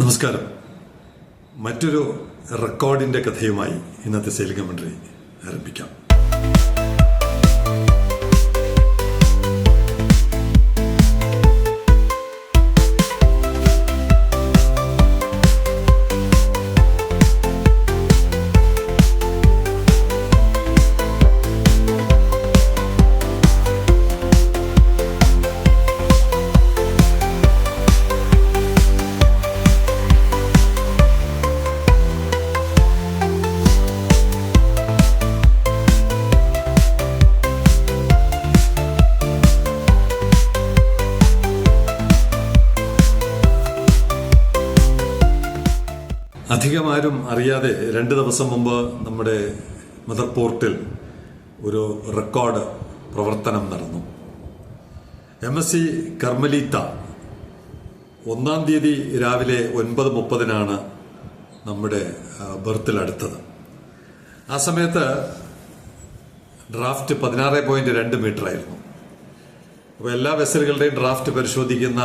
നമസ്കാരം. മറ്റൊരു റെക്കോർഡിന്റെ കഥയുമായി ഇന്നത്തെ സെയിൽ കമൻട്രി ആരംഭിക്കാം. അധികം ആരും അറിയാതെ രണ്ട് ദിവസം മുമ്പ് നമ്മുടെ മദർ പോർട്ടിൽ ഒരു റെക്കോർഡ് പ്രവർത്തനം നടന്നു. എം എസ് സി കർമ്മലീത്ത ഒന്നാം തീയതി രാവിലെ ഒൻപത് മുപ്പതിനാണ് നമ്മുടെ ബർത്തിൽ അടുത്തത്. ആ സമയത്ത് ഡ്രാഫ്റ്റ് പതിനാറ് പോയിന്റ് രണ്ട് മീറ്റർ ആയിരുന്നു അപ്പോൾ എല്ലാ വെസലുകളുടെയും ഡ്രാഫ്റ്റ് പരിശോധിക്കുന്ന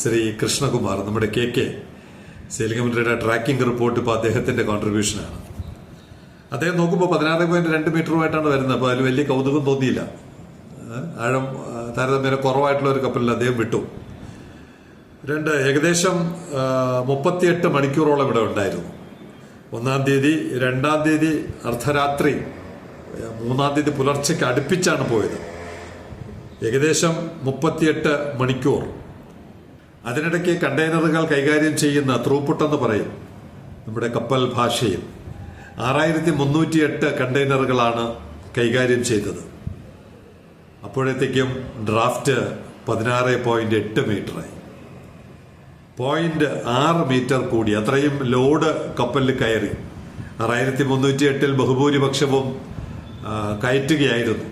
ശ്രീ കൃഷ്ണകുമാർ നമ്മുടെ K K sailing tracking report ഇപ്പോൾ അദ്ദേഹത്തിന്റെ കോൺട്രിബ്യൂഷനാണ് അദ്ദേഹം നോക്കുമ്പോൾ പതിനാറ് പോയിന്റ് രണ്ട് മീറ്ററുമായിട്ടാണ് വരുന്നത്. അപ്പോൾ അതിൽ വലിയ കൗതുകം തോന്നിയില്ല. ആഴം താരതമ്യേന കുറവായിട്ടുള്ള ഒരു കപ്പലിൽ അദ്ദേഹം വിട്ടു. രണ്ട് ഏകദേശം മുപ്പത്തിയെട്ട് മണിക്കൂറോളം ഇവിടെ ഉണ്ടായിരുന്നു. ഒന്നാം തീയതി രണ്ടാം തീയതി അർദ്ധരാത്രി മൂന്നാം തീയതി പുലർച്ചയ്ക്ക് അടുപ്പിച്ചാണ് പോയത്. ഏകദേശം മുപ്പത്തിയെട്ട് മണിക്കൂർ. അതിനിടയ്ക്ക് കണ്ടെയ്നറുകൾ കൈകാര്യം ചെയ്യുന്ന ത്രൂപുട്ട് എന്ന് പറയും. നമ്മുടെ കപ്പൽ ഭാഷയിൽ. ആറായിരത്തി മുന്നൂറ്റി എട്ട് കണ്ടെയ്നറുകളാണ് കൈകാര്യം ചെയ്തത്. അപ്പോഴത്തേക്കും ഡ്രാഫ്റ്റ് പതിനാറ് പോയിന്റ് എട്ട് മീറ്ററായി. പോയിന്റ് ആറ് മീറ്റർ കൂടി അത്രയും ലോഡ് കപ്പലിൽ കയറി. ആറായിരത്തി മുന്നൂറ്റി എട്ടിൽ ബഹുഭൂരിപക്ഷവും കയറ്റുകയായിരുന്നു.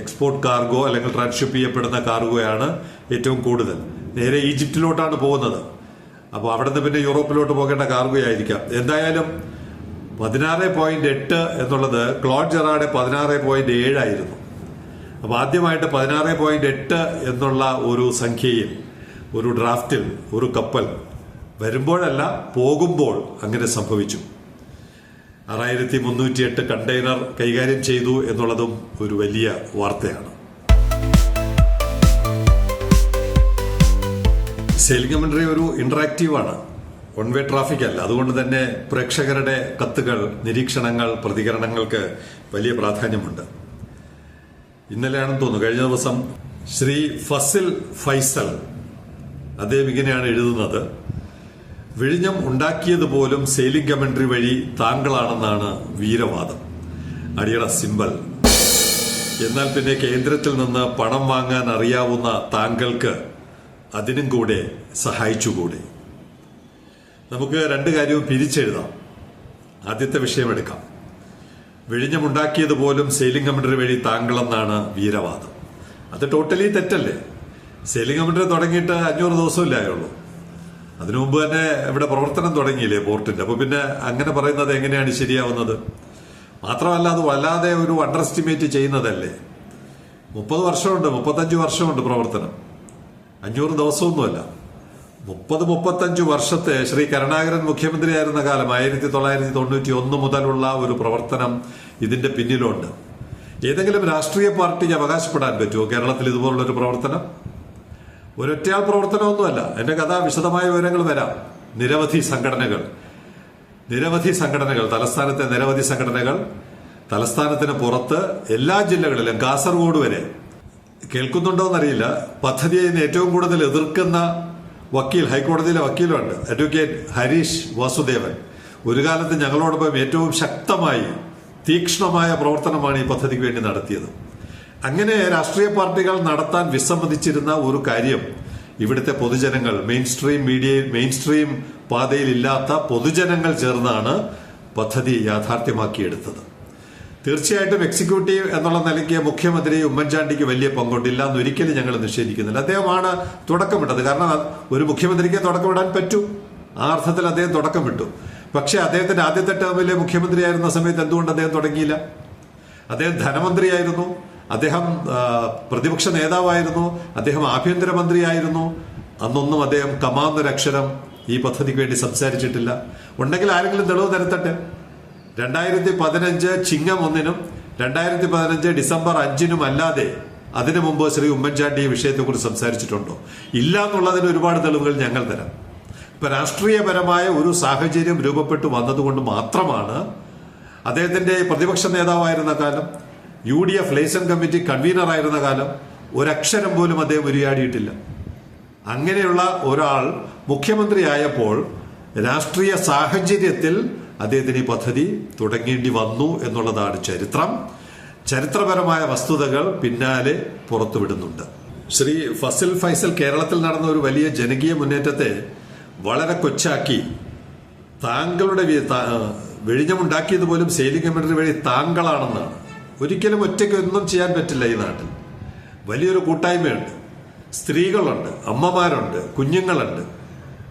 എക്സ്പോർട്ട് കാർഗോ അല്ലെങ്കിൽ ട്രാൻസ്ഷിപ്പ് ചെയ്യപ്പെടുന്ന കാർഗോയാണ് ഏറ്റവും കൂടുതൽ. നേരെ ഈജിപ്തിലോട്ടാണ് പോകുന്നത്. അപ്പോൾ അവിടെ നിന്ന് പിന്നെ യൂറോപ്പിലോട്ട് പോകേണ്ട കാർഗോയായിരിക്കാം. എന്തായാലും പതിനാറ് പോയിന്റ് എട്ട് എന്നുള്ളത് ക്ലോഡ് ജെറാഡ് പതിനാറ് പോയിന്റ് ഏഴായിരുന്നു അപ്പൊ ആദ്യമായിട്ട് പതിനാറ് പോയിന്റ് എട്ട് എന്നുള്ള ഒരു സംഖ്യയിൽ ഒരു ഡ്രാഫ്റ്റിൽ ഒരു കപ്പൽ വരുമ്പോഴല്ല പോകുമ്പോൾ അങ്ങനെ സംഭവിച്ചു. ആറായിരത്തി മുന്നൂറ്റി എട്ട് കണ്ടെയ്നർ കൈകാര്യം ചെയ്തു എന്നുള്ളതും ഒരു വലിയ വാർത്തയാണ്. സെയിലിംഗ് കമന്ററി ഒരു ഇന്ററാക്റ്റീവ് ആണ്. വൺ വേ ട്രാഫിക് അല്ല. അതുകൊണ്ട് തന്നെ പ്രേക്ഷകരുടെ കത്തുകൾ നിരീക്ഷണങ്ങൾ പ്രതികരണങ്ങൾക്ക് വലിയ പ്രാധാന്യമുണ്ട്. ഇന്നലെയാണെന്ന് തോന്നുന്നു കഴിഞ്ഞ ദിവസം ശ്രീ ഫസിൽ ഫൈസൽ അദ്ദേഹം ഇങ്ങനെയാണ് എഴുതുന്നത് വിഴിഞ്ഞം ഉണ്ടാക്കിയത് പോലും സെയിലിംഗ് കമന്ററി വഴി താങ്കളാണെന്നാണ് വീരവാദം. അടിയറ സിമ്പൽ. എന്നാൽ പിന്നെ കേന്ദ്രത്തിൽ നിന്ന് പണം വാങ്ങാൻ അറിയാവുന്ന താങ്കൾക്ക് അതിനും കൂടെ സഹായിച്ചുകൂടെ? നമുക്ക് രണ്ട് കാര്യവും പിരിച്ചെഴുതാം. ആദ്യത്തെ വിഷയമെടുക്കാം വിഴിഞ്ഞമുണ്ടാക്കിയത് പോലും സെയിലിംഗ് കമന്ററി വഴി താങ്കളെന്നാണ് വീരവാദം. അത് ടോട്ടലി തെറ്റല്ലേ? സെയിലിംഗ് കമന്ററി തുടങ്ങിയിട്ട് അഞ്ഞൂറ് ദിവസമില്ലേ ആയുള്ളൂ. അതിനു മുമ്പ് തന്നെ ഇവിടെ പ്രവർത്തനം തുടങ്ങിയില്ലേ പോർട്ടിന്റെ അപ്പൊ പിന്നെ അങ്ങനെ പറയുന്നത് എങ്ങനെയാണ് ശരിയാവുന്നത്? മാത്രമല്ല അത് വല്ലാതെ ഒരു അണ്ടർ എസ്റ്റിമേറ്റ് ചെയ്യുന്നതല്ലേ? മുപ്പത് വർഷമുണ്ട് മുപ്പത്തഞ്ച് വർഷമുണ്ട് പ്രവർത്തനം. അഞ്ഞൂറ് ദിവസമൊന്നുമല്ല. മുപ്പത് മുപ്പത്തഞ്ച് വർഷത്തെ ശ്രീ കരുണാകരൻ മുഖ്യമന്ത്രിയായിരുന്ന കാലം ആയിരത്തി തൊള്ളായിരത്തി തൊണ്ണൂറ്റി ഒന്ന് മുതലുള്ള ഒരു പ്രവർത്തനം ഇതിന്റെ പിന്നിലുണ്ട്. ഏതെങ്കിലും രാഷ്ട്രീയ പാർട്ടിക്ക് അവകാശപ്പെടാൻ പറ്റുമോ? കേരളത്തിൽ ഇതുപോലുള്ള ഒരു പ്രവർത്തനം? ഒരൊറ്റയാൾ പ്രവർത്തനമൊന്നുമല്ല. എന്റെ കഥ വിശദമായ വിവരങ്ങൾ വരാം. നിരവധി സംഘടനകൾ. നിരവധി സംഘടനകൾ. തലസ്ഥാനത്തെ നിരവധി സംഘടനകൾ. തലസ്ഥാനത്തിന് പുറത്ത് എല്ലാ ജില്ലകളിലും കാസർഗോഡ് വരെ കേൾക്കുന്നുണ്ടോ എന്നറിയില്ല പദ്ധതിയെ ഏറ്റവും കൂടുതൽ എതിർക്കുന്ന വക്കീൽ ഹൈക്കോടതിയിലെ വക്കീലുണ്ട്. അഡ്വക്കേറ്റ് ഹരീഷ് വാസുദേവൻ. ഒരു കാലത്ത് ഞങ്ങളോടൊപ്പം ഏറ്റവും ശക്തമായി തീക്ഷ്ണമായ പ്രവർത്തനമാണ് ഈ പദ്ധതിക്ക് വേണ്ടി നടത്തിയത്. അങ്ങനെ രാഷ്ട്രീയ പാർട്ടികൾ നടത്താൻ വിസമ്മതിച്ചിരുന്ന ഒരു കാര്യം ഇവിടുത്തെ പൊതുജനങ്ങൾ മെയിൻ സ്ട്രീം മീഡിയയിൽ മെയിൻ സ്ട്രീം പാതയിലില്ലാത്ത പൊതുജനങ്ങൾ ചേർന്നാണ് പദ്ധതി യാഥാർത്ഥ്യമാക്കിയെടുത്തത്. തീർച്ചയായിട്ടും എക്സിക്യൂട്ടീവ് എന്നുള്ള നിലയ്ക്ക് മുഖ്യമന്ത്രി ഉമ്മൻചാണ്ടിക്ക് വലിയ പങ്കുണ്ടില്ല എന്ന് ഒരിക്കലും ഞങ്ങൾ നിഷേധിക്കുന്നില്ല. അദ്ദേഹമാണ് തുടക്കമിട്ടത്. കാരണം ഒരു മുഖ്യമന്ത്രിക്ക് തുടക്കമിടാൻ പറ്റൂ. ആ അർത്ഥത്തിൽ അദ്ദേഹം തുടക്കം വിട്ടു പക്ഷെ അദ്ദേഹത്തിന്റെ ആദ്യത്തെ ടേമിലെ മുഖ്യമന്ത്രിയായിരുന്ന സമയത്ത് എന്തുകൊണ്ട് അദ്ദേഹം തുടങ്ങിയില്ല? അദ്ദേഹം ധനമന്ത്രിയായിരുന്നു. അദ്ദേഹം പ്രതിപക്ഷ നേതാവായിരുന്നു. അദ്ദേഹം ആഭ്യന്തരമന്ത്രിയായിരുന്നു. അന്നൊന്നും അദ്ദേഹം കമാന്നൊരക്ഷരം ഈ പദ്ധതിക്ക് വേണ്ടി സംസാരിച്ചിട്ടില്ല. ഉണ്ടെങ്കിൽ ആരെങ്കിലും തെളിവ് നിരത്തട്ടെ രണ്ടായിരത്തി പതിനഞ്ച് ചിങ്ങം ഒന്നിനും രണ്ടായിരത്തി പതിനഞ്ച് ഡിസംബർ അഞ്ചിനും അല്ലാതെ അതിനു മുമ്പ് ശ്രീ ഉമ്മൻചാണ്ടി ഈ വിഷയത്തെക്കുറിച്ച് സംസാരിച്ചിട്ടുണ്ടോ? ഇല്ല എന്നുള്ളതിന് ഒരുപാട് തെളിവുകൾ ഞങ്ങൾ തരാം. ഇപ്പൊ രാഷ്ട്രീയപരമായ ഒരു സാഹചര്യം രൂപപ്പെട്ടു വന്നതുകൊണ്ട് മാത്രമാണ് അദ്ദേഹത്തിന്റെ പ്രതിപക്ഷ നേതാവായിരുന്ന കാലം U D F liaison committee കൺവീനറായിരുന്ന കാലം ഒരക്ഷരം പോലും അദ്ദേഹം ഉരിയാടിയിട്ടില്ല. അങ്ങനെയുള്ള ഒരാൾ മുഖ്യമന്ത്രിയായപ്പോൾ രാഷ്ട്രീയ സാഹചര്യത്തിൽ അദ്ദേഹത്തിന് ഈ പദ്ധതി തുടങ്ങേണ്ടി വന്നു എന്നുള്ളതാണ് ചരിത്രം. ചരിത്രപരമായ വസ്തുതകൾ പിന്നാലെ പുറത്തുവിടുന്നുണ്ട്. ശ്രീ ഫസിൽ ഫൈസൽ കേരളത്തിൽ നടന്ന ഒരു വലിയ ജനകീയ മുന്നേറ്റത്തെ വളരെ കൊച്ചാക്കി താങ്കളുടെ വെഴിഞ്ഞമുണ്ടാക്കിയത് പോലും സെയിലിംഗ് കമ്മിറ്റി വഴി താങ്കളാണെന്നാണ് ഒരിക്കലും ഒറ്റയ്ക്ക് ഒന്നും ചെയ്യാൻ പറ്റില്ല ഈ നാട്ടിൽ. വലിയൊരു കൂട്ടായ്മയുണ്ട്. സ്ത്രീകളുണ്ട് അമ്മമാരുണ്ട് കുഞ്ഞുങ്ങളുണ്ട്.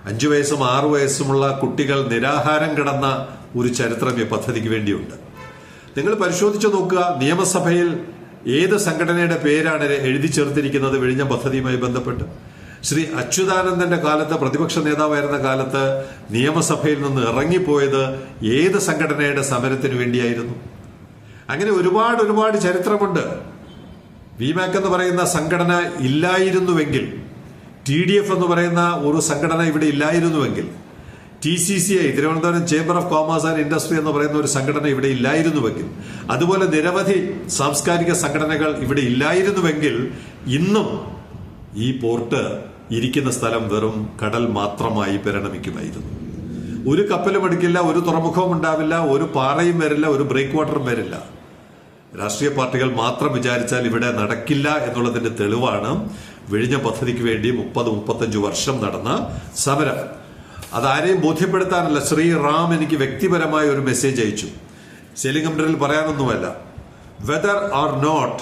അഞ്ചു വയസ്സും ആറു വയസ്സുമുള്ള കുട്ടികൾ നിരാഹാരം കിടന്ന ഒരു ചരിത്രം പദ്ധതിക്ക് വേണ്ടിയുണ്ട്. നിങ്ങൾ പരിശോധിച്ചു നോക്കുക നിയമസഭയിൽ ഏത് സംഘടനയുടെ പേരാണ് എഴുതി ചേർത്തിരിക്കുന്നത് വിഴിഞ്ഞ പദ്ധതിയുമായി ബന്ധപ്പെട്ട്? ശ്രീ അച്യുതാനന്ദന്റെ കാലത്ത് പ്രതിപക്ഷ നേതാവായിരുന്ന കാലത്ത് നിയമസഭയിൽ നിന്ന് ഇറങ്ങിപ്പോയത് ഏത് സംഘടനയുടെ സമരത്തിന് വേണ്ടിയായിരുന്നു? അങ്ങനെ ഒരുപാട് ഒരുപാട് ചരിത്രമുണ്ട്. വിമാക് എന്ന് പറയുന്ന സംഘടന ഇല്ലായിരുന്നുവെങ്കിൽ ടി ഡി എഫ് എന്ന് പറയുന്ന ഒരു സംഘടന ഇവിടെ ഇല്ലായിരുന്നുവെങ്കിൽ T C C I Thiruvananthapuram chamber of commerce and industry എന്ന് പറയുന്ന ഒരു സംഘടന ഇവിടെ ഇല്ലായിരുന്നുവെങ്കിൽ അതുപോലെ നിരവധി സാംസ്കാരിക സംഘടനകൾ ഇവിടെ ഇല്ലായിരുന്നുവെങ്കിൽ ഇന്നും ഈ പോർട്ട് ഇരിക്കുന്ന സ്ഥലം വെറും കടൽ മാത്രമായി പരിണമിക്കുമായിരുന്നു. ഒരു കപ്പലും എടുക്കില്ല ഒരു തുറമുഖവും ഉണ്ടാവില്ല ഒരു പാറയും വരില്ല ഒരു ബ്രേക്ക് വാട്ടറും വരില്ല. രാഷ്ട്രീയ പാർട്ടികൾ മാത്രം വിചാരിച്ചാൽ ഇവിടെ നടക്കില്ല എന്നുള്ളതിന്റെ തെളിവാണ് വിഴിഞ്ഞ പദ്ധതിക്ക് വേണ്ടി മുപ്പത് മുപ്പത്തഞ്ച് വർഷം നടന്ന സമരം. അതാരെയും ബോധ്യപ്പെടുത്താനല്ല. ശ്രീ റാം എനിക്ക് വ്യക്തിപരമായ ഒരു മെസ്സേജ് അയച്ചു. സെലിംഗ് കമ്പനിയിൽ പറയാനൊന്നുമല്ല. Whether or not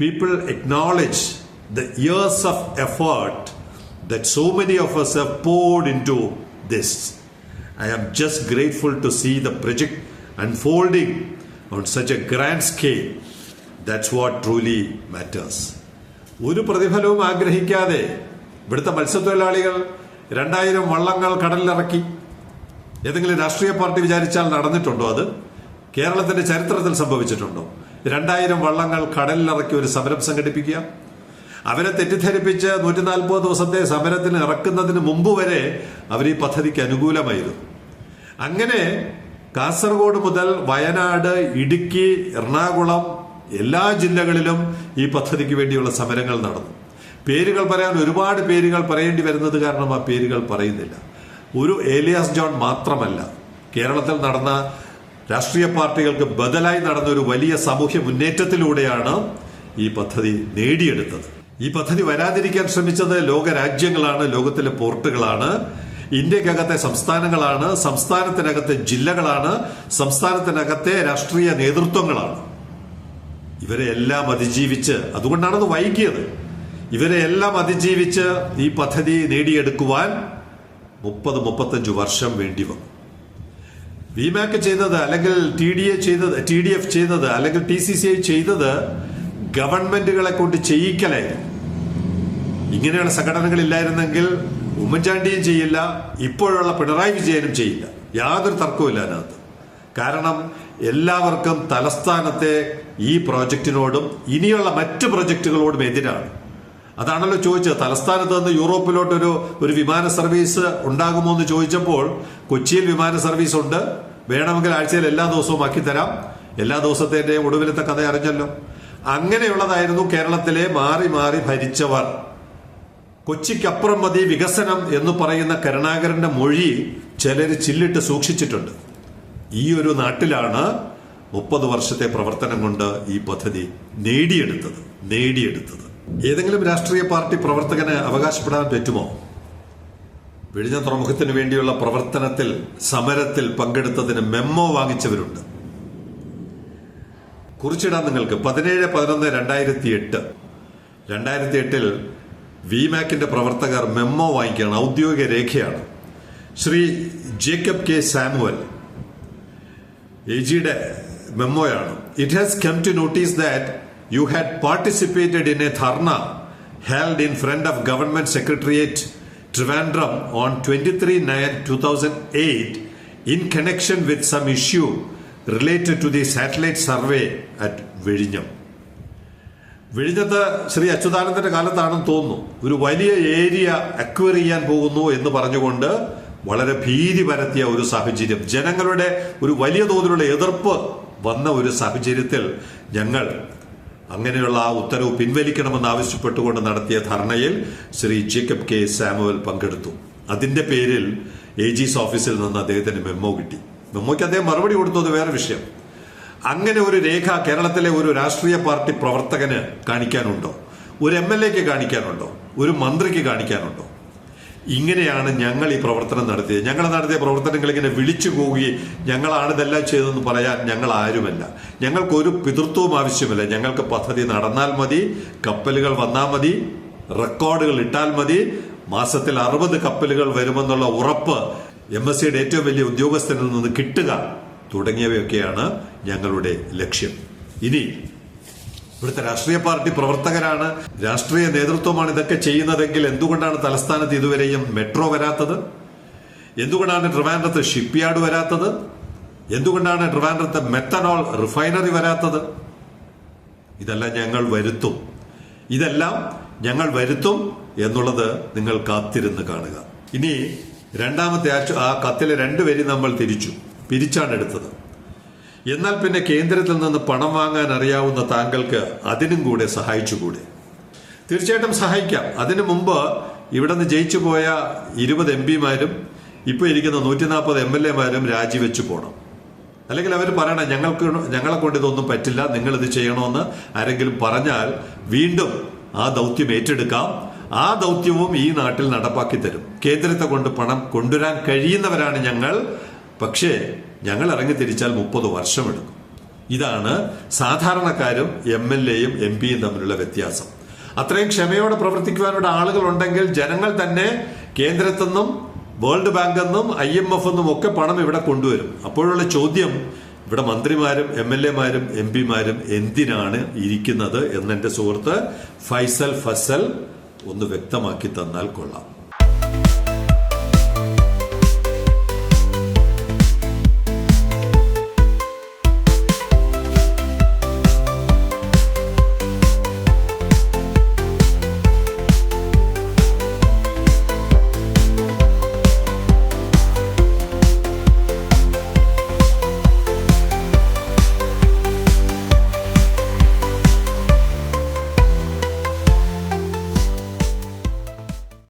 people acknowledge the years of effort that so many of us have in to this I am just grateful to see the project unfolding on such a grand scale. That's what truly matters ഒരു പ്രതിഫലവും ആഗ്രഹിക്കാതെ ഇവിടുത്തെ മത്സ്യത്തൊഴിലാളികൾ രണ്ടായിരം വള്ളങ്ങൾ കടലിലിറക്കി. ഏതെങ്കിലും രാഷ്ട്രീയ party വിചാരിച്ചാൽ നടന്നിട്ടുണ്ടോ അത്? കേരളത്തിന്റെ ചരിത്രത്തിൽ സംഭവിച്ചിട്ടുണ്ടോ? രണ്ടായിരം വള്ളങ്ങൾ കടലിലിറക്കി ഒരു സമരം സംഘടിപ്പിക്കുക. അവരെ തെറ്റിദ്ധരിപ്പിച്ച് നൂറ്റി നാൽപ്പത് ദിവസത്തെ സമരത്തിന് ഇറക്കുന്നതിന് മുമ്പ് വരെ അവർ ഈ പദ്ധതിക്ക് അനുകൂലമായിരുന്നു. അങ്ങനെ കാസർഗോഡ് മുതൽ വയനാട് ഇടുക്കി എറണാകുളം എല്ലാ ജില്ലകളിലും ഈ പദ്ധതിക്ക് വേണ്ടിയുള്ള സമരങ്ങൾ നടന്നു. പേരുകൾ പറയാൻ ഒരുപാട് പേരുകൾ പറയേണ്ടി വരുന്നത് കാരണം ആ പേരുകൾ പറയുന്നില്ല. ഒരു ഏലിയാസ് ജോൺ മാത്രമല്ല കേരളത്തിൽ നടന്ന രാഷ്ട്രീയ പാർട്ടികൾക്ക് ബദലായി നടന്ന ഒരു വലിയ സാമൂഹ്യ മുന്നേറ്റത്തിലൂടെയാണ് ഈ പദ്ധതി നേടിയെടുത്തത്. ഈ പദ്ധതി വരാതിരിക്കാൻ ശ്രമിച്ചത് ലോകരാജ്യങ്ങളാണ് ലോകത്തിലെ പോർട്ടുകളാണ് ഇന്ത്യക്കകത്തെ സംസ്ഥാനങ്ങളാണ് സംസ്ഥാനത്തിനകത്തെ ജില്ലകളാണ് സംസ്ഥാനത്തിനകത്തെ രാഷ്ട്രീയ നേതൃത്വങ്ങളാണ്. ഇവരെ എല്ലാം അതിജീവിച്ച് അതുകൊണ്ടാണത് വൈകിയത്. ഇവരെ എല്ലാം അതിജീവിച്ച് ഈ പദ്ധതി നേടിയെടുക്കുവാൻ മുപ്പത് മുപ്പത്തഞ്ച് വർഷം വേണ്ടി വന്നു വിമാക്ക് ചെയ്തത് അല്ലെങ്കിൽ ടി ഡി എ ചെയ്തത് ടി ഡി എഫ് ചെയ്തത് അല്ലെങ്കിൽ ടി സി സി ഐ ചെയ്തത് ഗവൺമെന്റുകളെ കൊണ്ട് ചെയ്യിക്കലായിരുന്നു. ഇങ്ങനെയുള്ള സംഘടനകൾ ഇല്ലായിരുന്നെങ്കിൽ ഉമ്മൻചാണ്ടിയും ചെയ്യില്ല ഇപ്പോഴുള്ള പിണറായി വിജയനും ചെയ്യില്ല. യാതൊരു തർക്കവുമില്ല അതിനകത്ത്. കാരണം എല്ലാവർക്കും തലസ്ഥാനത്തെ ഈ പ്രോജക്റ്റിനോടും ഇനിയുള്ള മറ്റ് പ്രോജക്റ്റുകളോടും എതിരാണ്. അതാണല്ലോ ചോദിച്ചത്. തലസ്ഥാനത്ത് നിന്ന് യൂറോപ്പിലോട്ടൊരു ഒരു വിമാന സർവീസ് ഉണ്ടാകുമോ എന്ന് ചോദിച്ചപ്പോൾ കൊച്ചിയിൽ വിമാന സർവീസ് ഉണ്ട്. വേണമെങ്കിൽ ആഴ്ചയിൽ എല്ലാ ദിവസവും ആക്കി തരാം. എല്ലാ ദിവസത്തേന്റെയും ഒടുവിലത്തെ കഥ അറിഞ്ഞല്ലോ. അങ്ങനെയുള്ളതായിരുന്നു കേരളത്തിലെ മാറി മാറി ഭരിച്ചവർ. കൊച്ചിക്കപ്പുറം മതി വികസനം എന്ന് പറയുന്ന കരുണാകരന്റെ മൊഴി ചിലർ ചില്ലിട്ട് സൂക്ഷിച്ചിട്ടുണ്ട്. ഈ ഒരു നാട്ടിലാണ് മുപ്പത് വർഷത്തെ പ്രവർത്തനം കൊണ്ട് ഈ പദ്ധതി നേടിയെടുത്തത് നേടിയെടുത്തത്. ഏതെങ്കിലും രാഷ്ട്രീയ പാർട്ടി പ്രവർത്തകന് അവകാശപ്പെടാൻ പറ്റുമോ? വിഴിഞ്ഞ തുറമുഖത്തിന് വേണ്ടിയുള്ള പ്രവർത്തനത്തിൽ സമരത്തിൽ പങ്കെടുത്തതിന് മെമ്മോ വാങ്ങിച്ചവരുണ്ട്. കുറിച്ചിടാൻ നിങ്ങൾക്ക് പതിനേഴ് പതിനൊന്ന് രണ്ടായിരത്തി എട്ട് രണ്ടായിരത്തി എട്ടിൽ വിമാക്കിന്റെ പ്രവർത്തകർ മെമ്മോ വാങ്ങിക്കുകയാണ് ഔദ്യോഗിക രേഖയാണ്. ശ്രീ ജേക്കബ് കെ സാമുവൽ എ ജിയുടെ മെമ്മോയാണ്. It has come to notice that you had participated in a dharna held in front of government secretariat Trivandrum on 23 9 2008 in connection with some issue related to the satellite survey at Viഴിഞ്ഞം. വിഴിഞ്ഞത്ത് ശ്രീ അച്യുതാനന്ദന്റെ കാലത്താണെന്ന് തോന്നുന്നു. ഒരു വലിയ area acquire ചെയ്യാൻ പോകുന്നു എന്ന് പറഞ്ഞുകൊണ്ട് വളരെ ഭീതി പരത്തിയ ഒരു സാഹചര്യം. ജനങ്ങളുടെ ഒരു വലിയ തോതിലുള്ള എതിർപ്പ് വന്ന ഒരു സാഹചര്യത്തിൽ ഞങ്ങൾ അങ്ങനെയുള്ള ആ ഉത്തരവ് പിൻവലിക്കണമെന്ന് ആവശ്യപ്പെട്ടുകൊണ്ട് നടത്തിയ ധർണയിൽ ശ്രീ ജേക്കബ് കെ സാമുവൽ പങ്കെടുത്തു. അതിന്റെ പേരിൽ എ ജിസ് ഓഫീസിൽ നിന്ന് അദ്ദേഹത്തിന് മെമ്മോ കിട്ടി. മെമ്മോയ്ക്ക് അദ്ദേഹം മറുപടി കൊടുത്തു അത് വേറെ വിഷയം. അങ്ങനെ ഒരു രേഖ കേരളത്തിലെ ഒരു രാഷ്ട്രീയ പാർട്ടി പ്രവർത്തകന് കാണിക്കാനുണ്ടോ? ഒരു എം എൽ എക്ക് കാണിക്കാനുണ്ടോ? ഒരു മന്ത്രിക്ക് കാണിക്കാനുണ്ടോ? ഇങ്ങനെയാണ് ഞങ്ങൾ ഈ പ്രവർത്തനം നടത്തിയത്. ഞങ്ങൾ നടത്തിയ പ്രവർത്തനങ്ങൾ ഇങ്ങനെ വിളിച്ചു പോവുകയും ഞങ്ങളാണ് ഇതെല്ലാം ചെയ്തതെന്ന് പറയാൻ ഞങ്ങൾ ആരുമല്ല. ഞങ്ങൾക്കൊരു പിതൃത്വവും ആവശ്യമില്ല. ഞങ്ങൾക്ക് പദ്ധതി നടന്നാൽ മതി കപ്പലുകൾ വന്നാൽ മതി റെക്കോർഡുകൾ ഇട്ടാൽ മതി. മാസത്തിൽ അറുപത് കപ്പലുകൾ വരുമെന്നുള്ള ഉറപ്പ് എം എസ് സിയുടെ ഏറ്റവും വലിയ ഉദ്യോഗസ്ഥനിൽ നിന്ന് കിട്ടുക തുടങ്ങിയവയൊക്കെയാണ് ഞങ്ങളുടെ ലക്ഷ്യം. ഇനി ഇവിടുത്തെ രാഷ്ട്രീയ പാർട്ടി പ്രവർത്തകരാണ്. രാഷ്ട്രീയ നേതൃത്വമാണ് ഇതൊക്കെ ചെയ്യുന്നതെങ്കിൽ എന്തുകൊണ്ടാണ് തലസ്ഥാനത്ത് ഇതുവരെയും മെട്രോ വരാത്തത്? എന്തുകൊണ്ടാണ് ട്രിവാൻഡ്രത്ത് ഷിപ്പ്യാർഡ് വരാത്തത്? എന്തുകൊണ്ടാണ് ട്രിവാൻഡ്രത്ത് മെത്തനോൾ റിഫൈനറി വരാത്തത്? ഇതെല്ലാം ഞങ്ങൾ വരുത്തും. ഇതെല്ലാം ഞങ്ങൾ വരുത്തും എന്നുള്ളത് നിങ്ങൾ കാത്തിരുന്ന് കാണുക. ഇനി രണ്ടാമത്തെ ആ കത്തിലെ രണ്ട് വരി നമ്മൾ തിരിച്ചു. പിരിച്ചാണ് എടുത്തത്. എന്നാൽ പിന്നെ കേന്ദ്രത്തിൽ നിന്ന് പണം വാങ്ങാൻ അറിയാവുന്ന താങ്കൾക്ക് അതിനും കൂടെ സഹായിച്ചുകൂടെ? തീർച്ചയായിട്ടും സഹായിക്കാം. അതിനു മുമ്പ് ഇവിടെ നിന്ന് ജയിച്ചു പോയ ഇരുപത് എം പിമാരും ഇപ്പൊ ഇരിക്കുന്ന നൂറ്റി നാൽപ്പത് എം എൽ എമാരും രാജിവെച്ചു പോകണം അല്ലെങ്കിൽ അവർ പറയണം ഞങ്ങൾക്ക് ഞങ്ങളെ കൊണ്ട് ഇതൊന്നും പറ്റില്ല നിങ്ങൾ ഇത് ചെയ്യണമെന്ന് ആരെങ്കിലും പറഞ്ഞാൽ വീണ്ടും ആ ദൗത്യം ഏറ്റെടുക്കാം. ആ ദൗത്യവും ഈ നാട്ടിൽ നടപ്പാക്കി തരും. കേന്ദ്രത്തെ കൊണ്ട് പണം കൊണ്ടുവരാൻ കഴിയുന്നവരാണ് ഞങ്ങൾ. പക്ഷേ ഞങ്ങൾ ഇറങ്ങി തിരിച്ചാൽ മുപ്പത് വർഷമെടുക്കും. ഇതാണ് സാധാരണക്കാരും എം എൽ എയും എം പിയും തമ്മിലുള്ള വ്യത്യാസം. അത്രയും ക്ഷമയോടെ പ്രവർത്തിക്കുവാനുള്ള ആളുകൾ ഉണ്ടെങ്കിൽ ജനങ്ങൾ തന്നെ കേന്ദ്രത്തിൽ നിന്നും വേൾഡ് ബാങ്കിൽ നിന്നും ഐ എം എഫ് നിന്നും ഒക്കെ പണം ഇവിടെ കൊണ്ടുവരും. അപ്പോഴുള്ള ചോദ്യം ഇവിടെ മന്ത്രിമാരും എം എൽ എമാരും എം പിമാരും എന്തിനാണ് ഇരിക്കുന്നത് എന്നെന്റെ സുഹൃത്ത് ഫൈസൽ ഫസൽ ഒന്ന് വ്യക്തമാക്കി തന്നാൽ കൊള്ളാം.